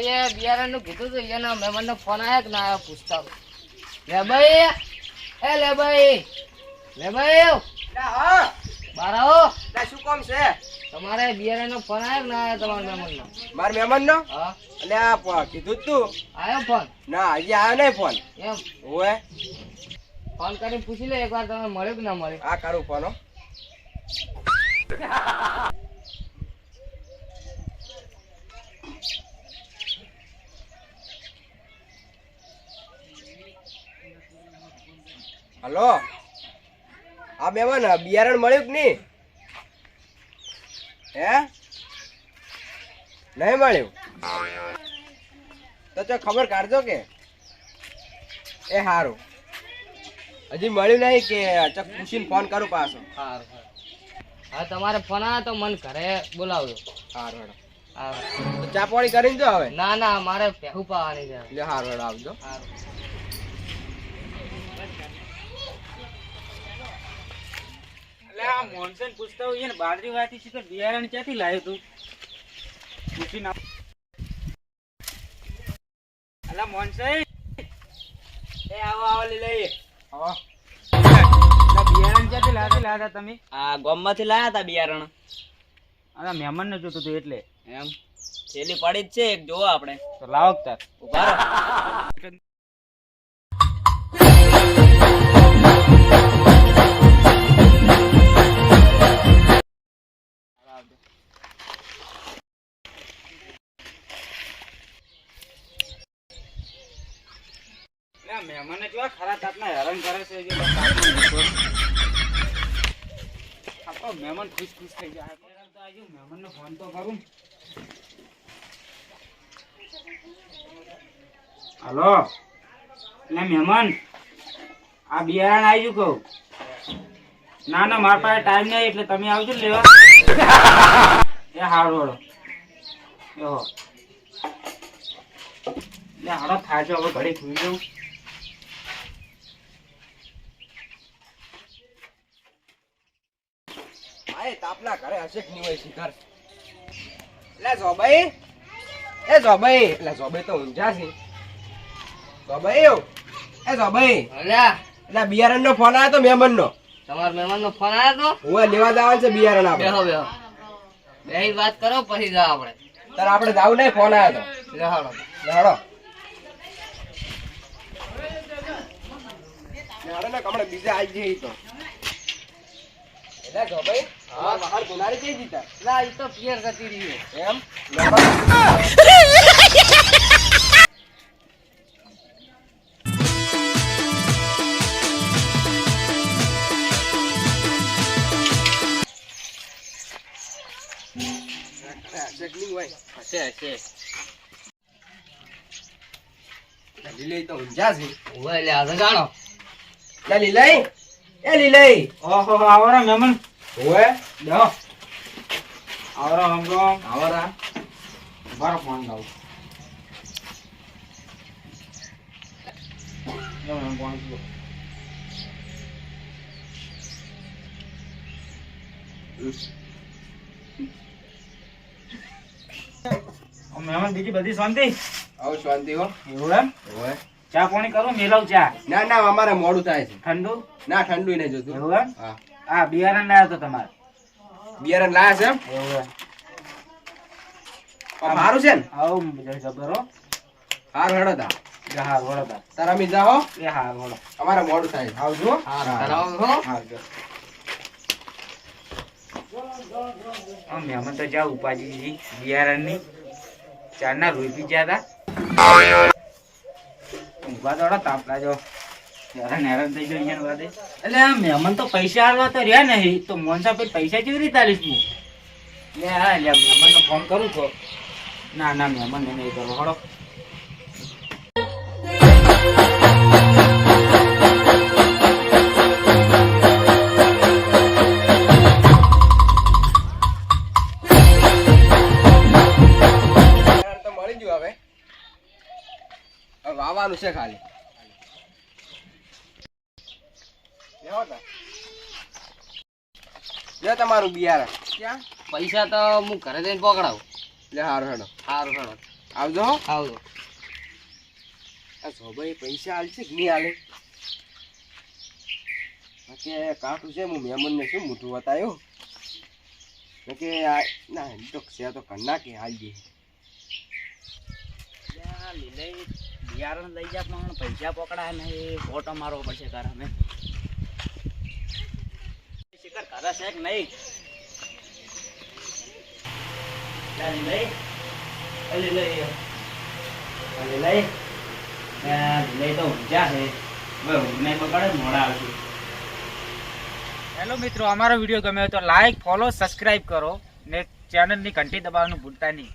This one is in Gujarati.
એ બિયારણનું કીધું તું એના મહેમાનનો ફોન આવ્યો કે ના આવ્યો પૂછતા હોય. લે ભાઈ એ લે ભાઈ લે ભાઈ બાર આવો શું કામ છે? તમારે બિયારણનો ફોન આવ્યો કે ના આવ્યો તમારા મહેમાનનો? મારા મહેમાનનો? હા. એટલે આ કીધું તું. આવ્યો ફોન ના હજી આવ્યો નહીં ફોન એમ? ઓએ ફોન કરીને પૂછી લે એકવાર તમે મળ્યો કે ના મળ્યો? આ કરું ફોન હલો. બે મહેમાન બિયારણ મળ્યું કે નહીં? હે? નહીં મળ્યું? તો ચો ખબર કાઢજો કે. એ સારું હજી મળ્યું નહીં કે ચક પૂછીને ફોન કરું પાછો. સારું હા તમારે ફોન આવે તો મને ઘરે બોલાવજો. સારું મેડમ ચા પાણી કરીને જો હવે. ના ના મારે પહેવું પાવાની છે. સારું આવજો. સારું એટલે આ મોનસન પૂછતા હોય ને બાજરી વાતી છે તો બિયારણ ક્યાંથી લાવ્યો તું? પૂછી ના અલા મોનસન. એ આવો આવો લઈ લઈએ. અલા બિયારણ ક્યાંથી લાવ્યા લાવ્યા તમે? આ ગામમાંથી લાવ્યા તા બિયારણ. અલા મહેમાન ને જોતું હતું એટલે. એમ. થેલી પડી જ છે એક જોવો આપણે. તો લાવો તાર. ઊભા આ મહેમાન હલો? મહેમાન, આ બિયારણ આવી કહું. ના ના, મારા પાસે ટાઈમ નહીં, એટલે તમે આવજો ને લેવા. એ હારું એહો એટલે થાય છે હવે ઘડી ખુલી જવું એ તાપના ઘરે હશે કે નહીં હોય શિખર એટલે જોબાઈ એ જોબાઈ એટલે જોબાઈ તો ઊંઝા છે. જોબાઈ એ જોબાઈ એટલે બિયારણ નો ફોન આવ્યો તો મહેમાન નો તમારો મહેમાન નો ફોન આવ્યો તો? હું લેવા જવાનું છે બિયારણ આપણે. બેહો બેહો. બેહી વાત કરો પછી જાઓ આપણે. તારે આપણે જાવ નહીં ફોન આવ્યો તો. ને કમળે બીજા આવી જઈએ તો. એટલે જોબાઈ હા બહાર ગુનારી જઈ દીધા? લા ઈ તો પિયર જતી રહી. એમ? ચટણી હોય હશે. હશે લીલઈ તો ઊંઝા છે. ઓવે લે આજે જાણો. લે લીલઈ. એ લીલઈ ઓહો આવરા મહેમાન ઓએ બેહો આવરા હમરો આવરા બારો ફોન લાવ મહેમાન બીજી બધી શાંતિ આવો શાંતિ હો એવું એમ ઓએ ચા પાણી કરું? મેલાવ ચા. ના ના અમારે મોડું થાય છે. ઠંડુ? ના ઠંડુ નહીં જોતું. એવું હા. આ બિયારણ લાવ્યો તો તમારે? બિયારણ લાયા છે એવું મારું છે ને? આવું જબર હો. હાર હળદા હા વળો તારા મી જાઓ એ હા અમારે મોડું થાય આવજો. હા કરાવો હો આવજો આ મહેમાન તો જા ઉપાજી બિયારણની. ચારના રોઈ પી ગયા હતા. ઊભા દોડો જો. હેરાન થઈ ગયો અહીંયા એટલે આ મહેમાન તો પૈસા આલવા તો રહ્યા નહીં, તો પછી પૈસા કેવી રીતે આલીશ હું? એટલે હા એટલે મહેમાનનો ફોન કરું તો ના ના મહેમાનને નહીં કરો, હળો. વાવવાનું છે ખાલી. લે તમારું બિયારણ. ક્યાં? પૈસા તો હું ઘરે જઈને પકડાવું. લે સારું હેડો. સારું હેડો. આવજો આવજો. આ જોભાઈ પૈસા આલશે કે નહીં હાલે કે કાકું છે હું મહેમાનને શું મોટું બતાવ્યું કે આ ના તો છે તો કરના કે હાલ દે બિયારણ લઈ જા, પણ પૈસા પકડાય ને એ ફોટો મારવો પડશે ઘર અમે. શિખર કરે છે કે નહીં? મોડા આવશે. હેલો મિત્રો, અમારો વીડિયો ગમ્યો તો લાઈક ફોલો સબસ્ક્રાઇબ કરો. ને ચેનલની ઘંટી દબાવવાનું ભૂલતા નહીં.